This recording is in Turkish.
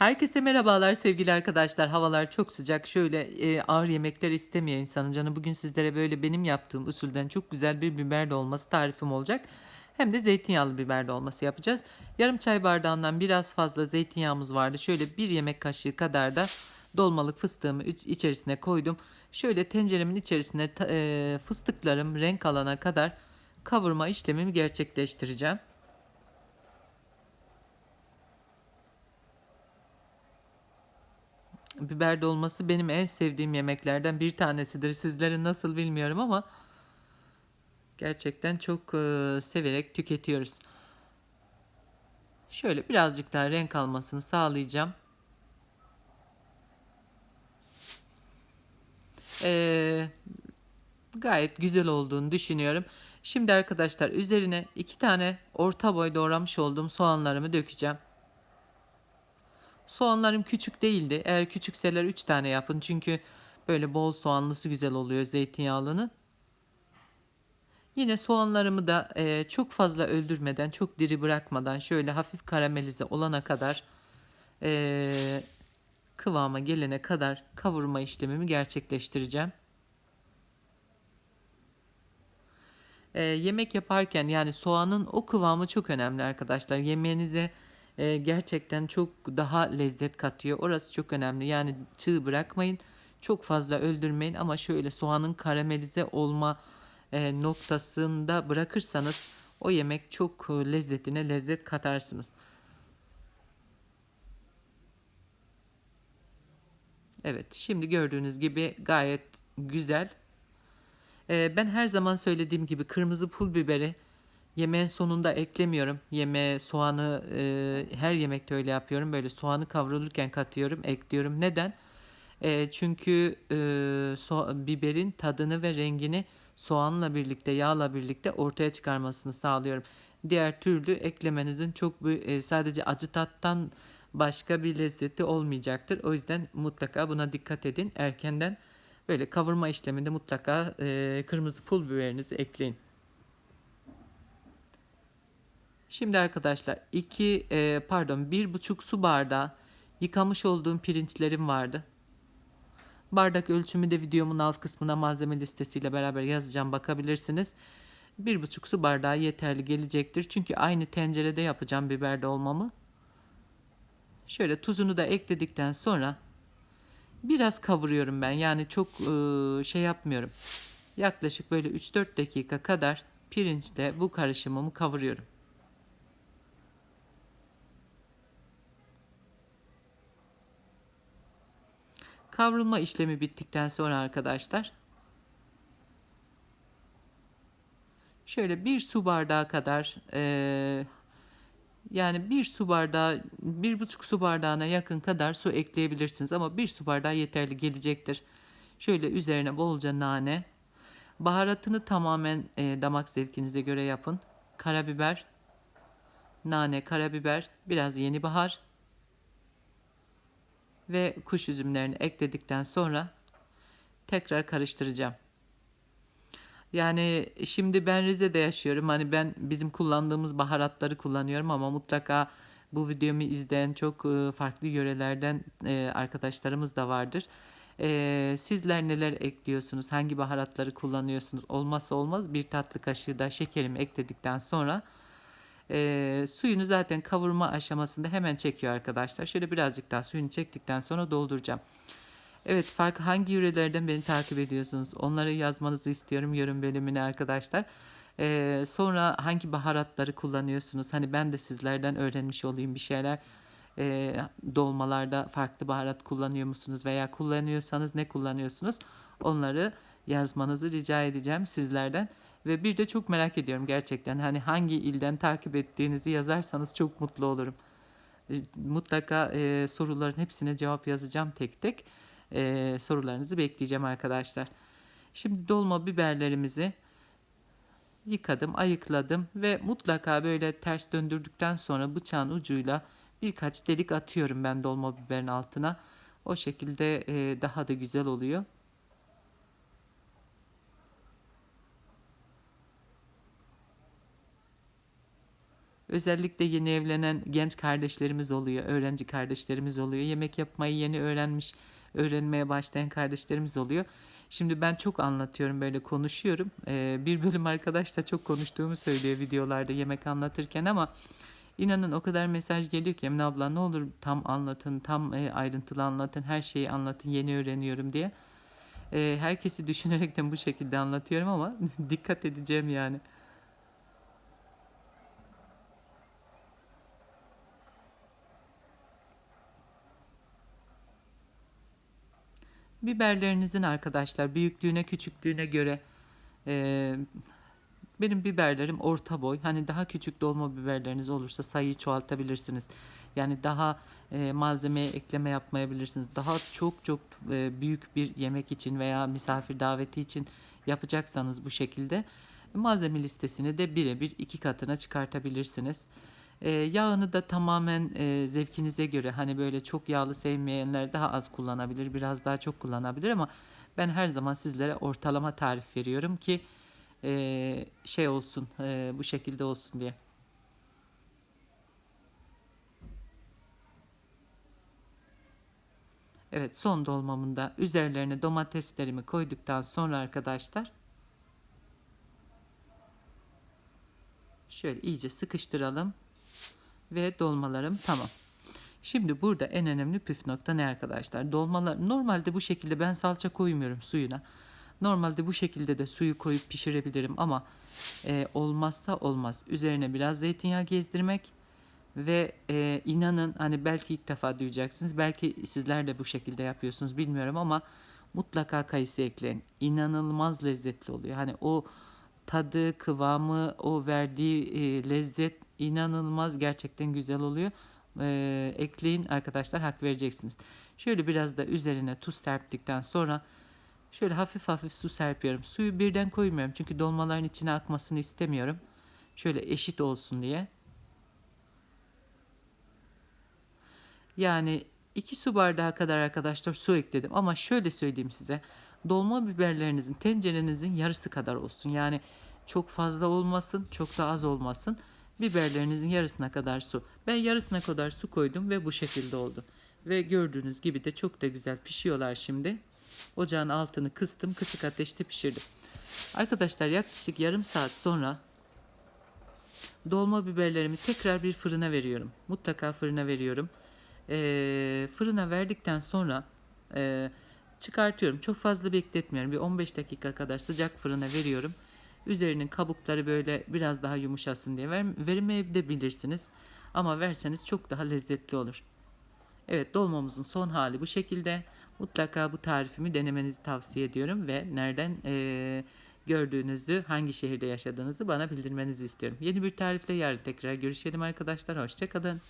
Herkese merhabalar sevgili arkadaşlar. Havalar çok sıcak. Şöyle e, ağır yemekler istemiyor insanın canı. Bugün sizlere böyle benim yaptığım usulden çok güzel bir biber dolması tarifim olacak. Hem de zeytinyağlı biber dolması yapacağız. Yarım çay bardağından biraz fazla zeytinyağımız vardı. Şöyle bir yemek kaşığı kadar da dolmalık fıstığımı iç- içerisine koydum. Şöyle tenceremin içerisine e, fıstıklarım renk alana kadar kavurma işlemimi gerçekleştireceğim. Biber dolması benim en sevdiğim yemeklerden bir tanesidir. Sizlerin nasıl bilmiyorum ama gerçekten çok e, severek tüketiyoruz. Şöyle birazcık daha renk almasını sağlayacağım. Ee, gayet güzel olduğunu düşünüyorum. Şimdi arkadaşlar üzerine iki tane orta boy doğramış olduğum soğanlarımı dökeceğim. Soğanlarım küçük değildi. Eğer küçükseler 3 tane yapın. Çünkü böyle bol soğanlısı güzel oluyor zeytinyağlının. Yine soğanlarımı da e, çok fazla öldürmeden, çok diri bırakmadan şöyle hafif karamelize olana kadar e, kıvama gelene kadar kavurma işlemimi gerçekleştireceğim. E, yemek yaparken yani soğanın o kıvamı çok önemli arkadaşlar. Yemeğinize e, gerçekten çok daha lezzet katıyor. Orası çok önemli. Yani çığ bırakmayın. Çok fazla öldürmeyin ama şöyle soğanın karamelize olma e, noktasında bırakırsanız o yemek çok e, lezzetine lezzet katarsınız. Evet, şimdi gördüğünüz gibi gayet güzel. Ee, ben her zaman söylediğim gibi kırmızı pul biberi yemeğin sonunda eklemiyorum. Yemeğe soğanı e, her yemekte öyle yapıyorum. Böyle soğanı kavrulurken katıyorum, ekliyorum. Neden? E, çünkü e, so- biberin tadını ve rengini soğanla birlikte, yağla birlikte ortaya çıkarmasını sağlıyorum. Diğer türlü eklemenizin çok e, sadece acı tattan başka bir lezzeti olmayacaktır. O yüzden mutlaka buna dikkat edin. Erkenden böyle kavurma işleminde mutlaka e, kırmızı pul biberinizi ekleyin. Şimdi arkadaşlar 2 pardon bir buçuk su bardağı yıkamış olduğum pirinçlerim vardı. Bardak ölçümü de videomun alt kısmına malzeme listesiyle beraber yazacağım bakabilirsiniz. Bir buçuk su bardağı yeterli gelecektir. Çünkü aynı tencerede yapacağım biber dolmamı. Şöyle tuzunu da ekledikten sonra biraz kavuruyorum ben. Yani çok e, şey yapmıyorum. Yaklaşık böyle 3-4 dakika kadar pirinçte bu karışımımı kavuruyorum. Kavrulma işlemi bittikten sonra arkadaşlar şöyle bir su bardağı kadar eee, yani bir su bardağı bir buçuk su bardağına yakın kadar su ekleyebilirsiniz ama bir su bardağı yeterli gelecektir. Şöyle üzerine bolca nane baharatını tamamen eee, damak zevkinize göre yapın. Karabiber, nane, karabiber, biraz yeni bahar ve kuş üzümlerini ekledikten sonra tekrar karıştıracağım. Yani şimdi ben Rize'de yaşıyorum. Hani ben bizim kullandığımız baharatları kullanıyorum ama mutlaka bu videomu izleyen çok e, farklı yörelerden e, arkadaşlarımız da vardır. E, sizler neler ekliyorsunuz? Hangi baharatları kullanıyorsunuz? Olmazsa olmaz bir tatlı kaşığı da şekerimi ekledikten sonra e, suyunu zaten kavurma aşamasında hemen çekiyor arkadaşlar. Şöyle birazcık daha suyunu çektikten sonra dolduracağım. Evet farklı hangi yörelerden beni takip ediyorsunuz? Onları yazmanızı istiyorum yorum bölümüne arkadaşlar. Ee, sonra hangi baharatları kullanıyorsunuz? Hani ben de sizlerden öğrenmiş olayım bir şeyler. Ee, dolmalarda farklı baharat kullanıyor musunuz? Veya kullanıyorsanız ne kullanıyorsunuz? Onları yazmanızı rica edeceğim sizlerden. Ve bir de çok merak ediyorum gerçekten. Hani hangi ilden takip ettiğinizi yazarsanız çok mutlu olurum. E, Mutlaka e, soruların hepsine cevap yazacağım tek tek. E, sorularınızı bekleyeceğim arkadaşlar. Şimdi dolma biberlerimizi yıkadım, ayıkladım ve mutlaka böyle ters döndürdükten sonra bıçağın ucuyla birkaç delik atıyorum ben dolma biberin altına. O şekilde e, daha da güzel oluyor. Özellikle yeni evlenen genç kardeşlerimiz oluyor, öğrenci kardeşlerimiz oluyor. Yemek yapmayı yeni öğrenmiş, öğrenmeye başlayan kardeşlerimiz oluyor. Şimdi ben çok anlatıyorum, böyle konuşuyorum. Ee, bir bölüm arkadaş da çok konuştuğumu söylüyor videolarda yemek anlatırken ama inanın o kadar mesaj geliyor ki Emine abla ne olur tam anlatın, tam e, ayrıntılı anlatın, her şeyi anlatın, yeni öğreniyorum diye. Ee, herkesi düşünerekten bu şekilde anlatıyorum ama dikkat edeceğim yani. Biberlerinizin arkadaşlar büyüklüğüne küçüklüğüne göre e, benim biberlerim orta boy. Hani daha küçük dolma biberleriniz olursa sayıyı çoğaltabilirsiniz. Yani daha e, malzemeye ekleme yapmayabilirsiniz. Daha çok çok e, büyük bir yemek için veya misafir daveti için yapacaksanız bu şekilde malzeme listesini de birebir iki katına çıkartabilirsiniz. E, yağını da tamamen e, zevkinize göre hani böyle çok yağlı sevmeyenler daha az kullanabilir, biraz daha çok kullanabilir ama ben her zaman sizlere ortalama tarif veriyorum ki e, şey olsun, e, bu şekilde olsun diye. Evet, son dolmamın da üzerlerine domateslerimi koyduktan sonra arkadaşlar şöyle iyice sıkıştıralım ve dolmalarım tamam. Şimdi burada en önemli püf nokta ne arkadaşlar? Dolmalar normalde bu şekilde ben salça koymuyorum suyuna. Normalde bu şekilde de suyu koyup pişirebilirim ama e, olmazsa olmaz. Üzerine biraz zeytinyağı gezdirmek ve e, inanın hani belki ilk defa duyacaksınız. Belki sizler de bu şekilde yapıyorsunuz bilmiyorum ama mutlaka kayısı ekleyin. İnanılmaz lezzetli oluyor. Hani o tadı, kıvamı, o verdiği e, lezzet inanılmaz gerçekten güzel oluyor. E, ekleyin arkadaşlar hak vereceksiniz. Şöyle biraz da üzerine tuz serptikten sonra şöyle hafif hafif su serpiyorum. Suyu birden koymuyorum çünkü dolmaların içine akmasını istemiyorum. Şöyle eşit olsun diye. Yani 2 su bardağı kadar arkadaşlar su ekledim ama şöyle söyleyeyim size. Dolma biberlerinizin tencerenizin yarısı kadar olsun. Yani çok fazla olmasın, çok da az olmasın. Biberlerinizin yarısına kadar su. Ben yarısına kadar su koydum ve bu şekilde oldu. Ve gördüğünüz gibi de çok da güzel pişiyorlar şimdi. Ocağın altını kıstım, kısık ateşte pişirdim. Arkadaşlar yaklaşık yarım saat sonra dolma biberlerimi tekrar bir fırına veriyorum. Mutlaka fırına veriyorum. Ee, fırına verdikten sonra e, çıkartıyorum. Çok fazla bekletmiyorum. Bir 15 dakika kadar sıcak fırına veriyorum. Üzerinin kabukları böyle biraz daha yumuşasın diye ver, vermeyebilirsiniz. Ama verseniz çok daha lezzetli olur. Evet dolmamızın son hali bu şekilde. Mutlaka bu tarifimi denemenizi tavsiye ediyorum ve nereden e, gördüğünüzü, hangi şehirde yaşadığınızı bana bildirmenizi istiyorum. Yeni bir tarifle yarın tekrar görüşelim arkadaşlar. Hoşçakalın.